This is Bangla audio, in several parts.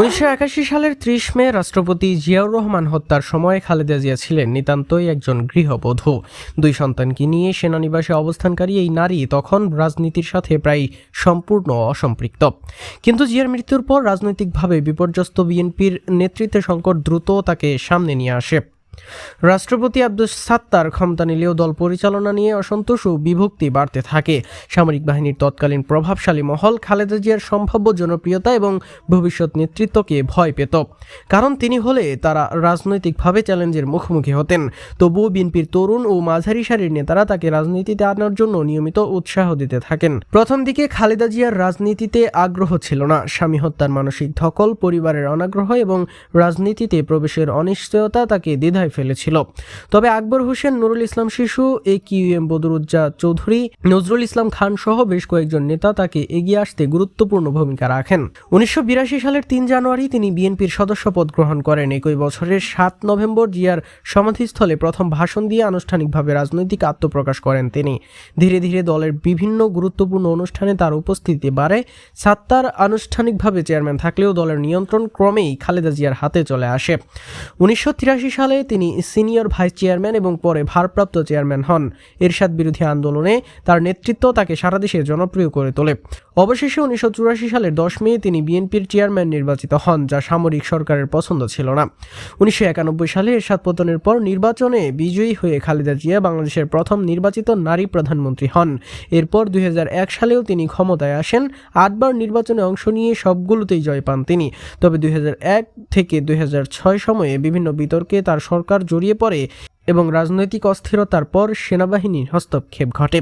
উনিশশো একাশি সালের ত্রিশ মে রাষ্ট্রপতি জিয়াউর রহমান হত্যার সময় খালেদা জিয়া ছিলেন নিতান্তই একজন গৃহবধূ। দুই সন্তানকে নিয়ে সেনানিবাসে অবস্থানকারী এই নারী তখন রাজনীতির সাথে প্রায় সম্পূর্ণ অসম্পৃক্ত। কিন্তু জিয়ার মৃত্যুর পর রাজনৈতিকভাবে বিপর্যস্ত বিএনপির নেতৃত্বে সংকট দ্রুত তাকে সামনে নিয়ে আসে। রাষ্ট্রপতি আব্দুল সাত্তার ক্ষমতা নিলেও দল পরিচালনা নিয়ে অসন্তোষ ও বিভক্তি বাড়তে থাকে। সামরিক বাহিনীর তৎকালীন প্রভাবশালী মহল খালেদা জিয়ার সম্ভাব্য জনপ্রিয়তা এবং ভবিষ্যৎ নেতৃত্বকে ভয় পেত। কারণ তিনি হলে তারা রাজনৈতিকভাবে চ্যালেঞ্জের মুখোমুখি হতেন। তবুও বিএনপির তরুণ ও মাঝারি সারির নেতারা তাকে রাজনীতিতে আনার জন্য নিয়মিত উৎসাহ দিতে থাকেন। প্রথম দিকে খালেদা জিয়ার রাজনীতিতে আগ্রহ ছিল না। স্বামী হত্যার মানসিক ধকল, পরিবারের অনাগ্রহ এবং রাজনীতিতে প্রবেশের অনিশ্চয়তা তাকে দ্বিধায় ফেলেছিল। তবে আকবর Hossain, Nurul Islam Shishu, A Q M Badruzza Chowdhury, Nazrul Islam Khan সহ বেশ কয়েকজন নেতা তাকে এগিয়ে আসতে গুরুত্বপূর্ণ ভূমিকা রাখেন। উনিশশো সালের তিন জানুয়ারি তিনি বিএনপির সদস্য পদ গ্রহণ করেন। একই বছরের সাত নভেম্বর জিয়ার সমাধিস্থলে প্রথম ভাষণ দিয়ে আনুষ্ঠানিকভাবে রাজনৈতিক আত্মপ্রকাশ করেন তিনি। ধীরে ধীরে দলের বিভিন্ন গুরুত্বপূর্ণ অনুষ্ঠানে তার উপস্থিতি বাড়ে। সাত্তার আনুষ্ঠানিকভাবে চেয়ারম্যান থাকলেও দলের নিয়ন্ত্রণ ক্রমেই খালেদা জিয়ার হাতে চলে আসে। উনিশশো তিরাশি সালে তিনি সিনিয়র ভাইস চেয়ারম্যান এবং পরে ভারপ্রাপ্ত চেয়ারম্যান হন। এরশাদ বিরোধী আন্দোলনে তার নেতৃত্ব তাকে সারা দেশে জনপ্রিয় করে তোলে। অবশেষে উনিশশো সালের দশ মে তিনি বিএনপির চেয়ারম্যান নির্বাচিত হন, যা সামরিক সরকারের পছন্দ ছিল না। উনিশশো একানব্বই সালে এরশাদ পতনের পর নির্বাচনে বিজয়ী হয়ে খালেদা জিয়া বাংলাদেশের প্রথম নির্বাচিত নারী প্রধানমন্ত্রী হন। এরপর দুই হাজার এক সালেও তিনি ক্ষমতায় আসেন। আটবার নির্বাচনে অংশ নিয়ে সবগুলোতেই জয় পান তিনি। তবে দুই হাজার এক থেকে দুই হাজার ছয় সময়ে বিভিন্ন বিতর্কে তার সরকার জড়িয়ে পড়ে এবং রাজনৈতিক অস্থিরতার পর সেনাবাহিনীর হস্তক্ষেপ ঘটে।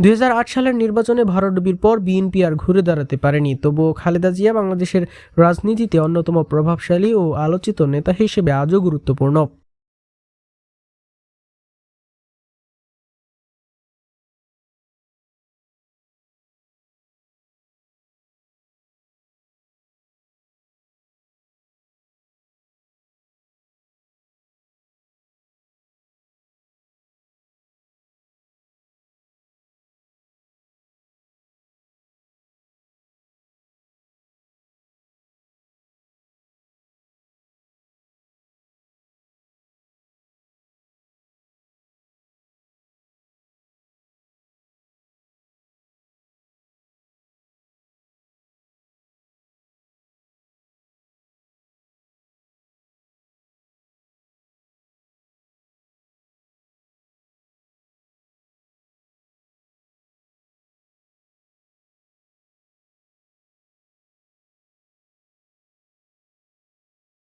দুই হাজার আট সালের নির্বাচনে ভরাডুবির পর বিএনপি আর ঘুরে দাঁড়াতে পারেনি। তবুও খালেদা জিয়া বাংলাদেশের রাজনীতিতে অন্যতম প্রভাবশালী ও আলোচিত নেতা হিসেবে আজও গুরুত্বপূর্ণ।